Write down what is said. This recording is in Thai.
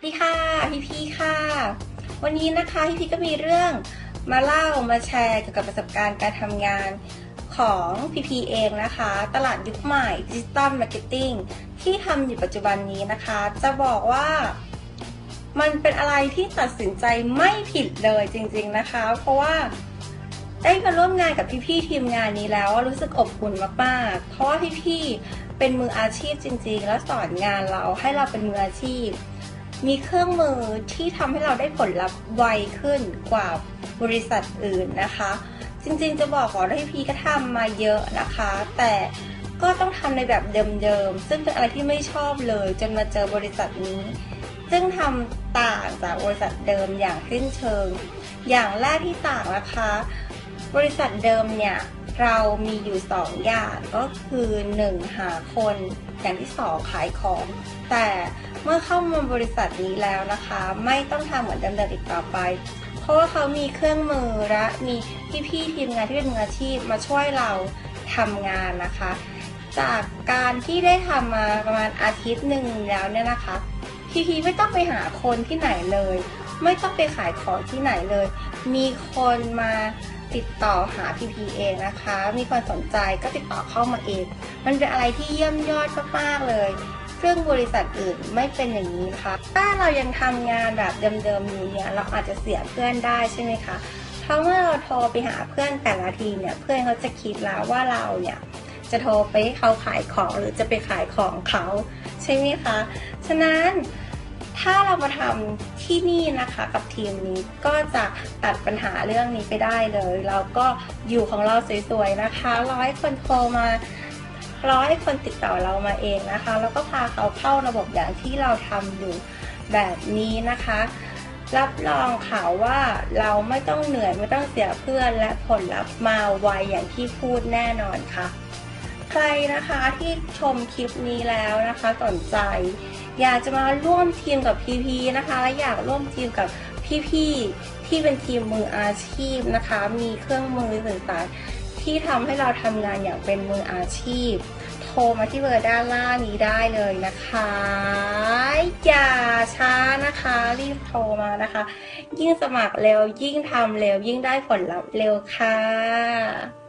พี่ค่ะพี่พีค่ะ วันนี้นะคะพี่พีก็มีเรื่องมาเล่ามาแชร์เกี่ยวกับประสบการณ์การทำงานของพีพีเองนะคะ ตลาดยุคใหม่ดิจิตอลมาร์เก็ตติ้งที่ทำอยู่ปัจจุบันนี้นะคะ จะบอกว่ามันเป็นอะไรที่ตัดสินใจไม่ผิดเลยจริงๆนะคะ เพราะว่าได้มาร่วมงานกับพี่ๆทีมงานนี้แล้วรู้สึกอบอุ่นมากๆ เพราะว่าพี่ๆเป็นมืออาชีพจริง ๆ แล้วสอนงานเราให้เราเป็นมืออาชีพ มีเครื่องมือที่ทำให้เราได้ผลลัพธ์ไวขึ้นกว่าบริษัทอื่นนะคะ จริงๆจะบอกว่าที่พี่ก็ทำมาเยอะนะคะ แต่ก็ต้องทำในแบบเดิมๆ ซึ่งเป็นอะไรที่ไม่ชอบเลยจนมาเจอบริษัทนี้ ซึ่งทำต่างจากบริษัทเดิมอย่างสิ้นเชิง อย่างแรกที่ต่างนะคะ บริษัทเดิมเนี่ย เรามีอยู่สองอย่างก็คือหนึ่งหาคนอย่างที่สองขายของ แต่เมื่อเข้ามาบริษัทนี้แล้วนะคะ ไม่ต้องทำเหมือนเดิมๆอีกต่อไป เพราะว่าเขามีเครื่องมือและมีพี่ๆทีมงานที่เป็นมืออาชีพมาช่วยเราทำงานนะคะ จากการที่ได้ทำมาประมาณอาทิตย์หนึ่งแล้วเนี่ยนะคะ พีพีไม่ต้องไปหาคนที่ไหนเลย ไม่ต้องไปขายของที่ไหนเลย มีคนมาติดต่อหาพีพีเองนะคะ มีคนสนใจก็ติดต่อเข้ามาเอง มันเป็นอะไรที่เยี่ยมยอดมากๆเลย ซึ่งบริษัทอื่นไม่เป็นอย่างนี้นะคะถ้าเรายังทำงานแบบเดิมๆอยู่เนี่ย เราอาจจะเสียเพื่อนได้ใช่ไหมคะ เพราะเมื่อเราโทรไปหาเพื่อนแต่ละทีเนี่ย เพื่อนเขาจะคิดแล้วว่าเราเนี่ยจะโทรไปให้เขาขายของหรือจะไปขายของเขาใช่ไหมคะ ฉะนั้น ถ้าเรามาทำที่นี่นะคะกับทีมนี้ก็จะตัดปัญหาเรื่องนี้ไปได้เลย เราก็อยู่ของเราสวยๆนะคะ ร้อยคนโทรมาร้อยคนติดต่อเรามาเองนะคะ แล้วก็พาเขาเข้าระบบอย่างที่เราทำอยู่แบบนี้นะคะ รับรองข่าวว่าเราไม่ต้องเหนื่อยไม่ต้องเสียเพื่อนและผลลัพธ์มาไวอย่างที่พูดแน่นอนค่ะ ครนะคะที่ชมคลิปนี้แล้วนะคะสนใจ อยากจะมาร่วมทีมกับพีพีนะคะและอยากร่วมทีมกับพี่ๆที่เป็นทีมมืออาชีพนะคะ มีเครื่องมือต่างๆที่ทำให้เราทำงานอย่างเป็นมืออาชีพ โทรมาที่เบอร์ด้านล่างนี้ได้เลยนะคะ อย่าช้านะคะ รีบโทรมานะคะ ยิ่งสมัครเร็วยิ่งทำเร็วยิ่งได้ผลลัพธ์เร็วค่ะ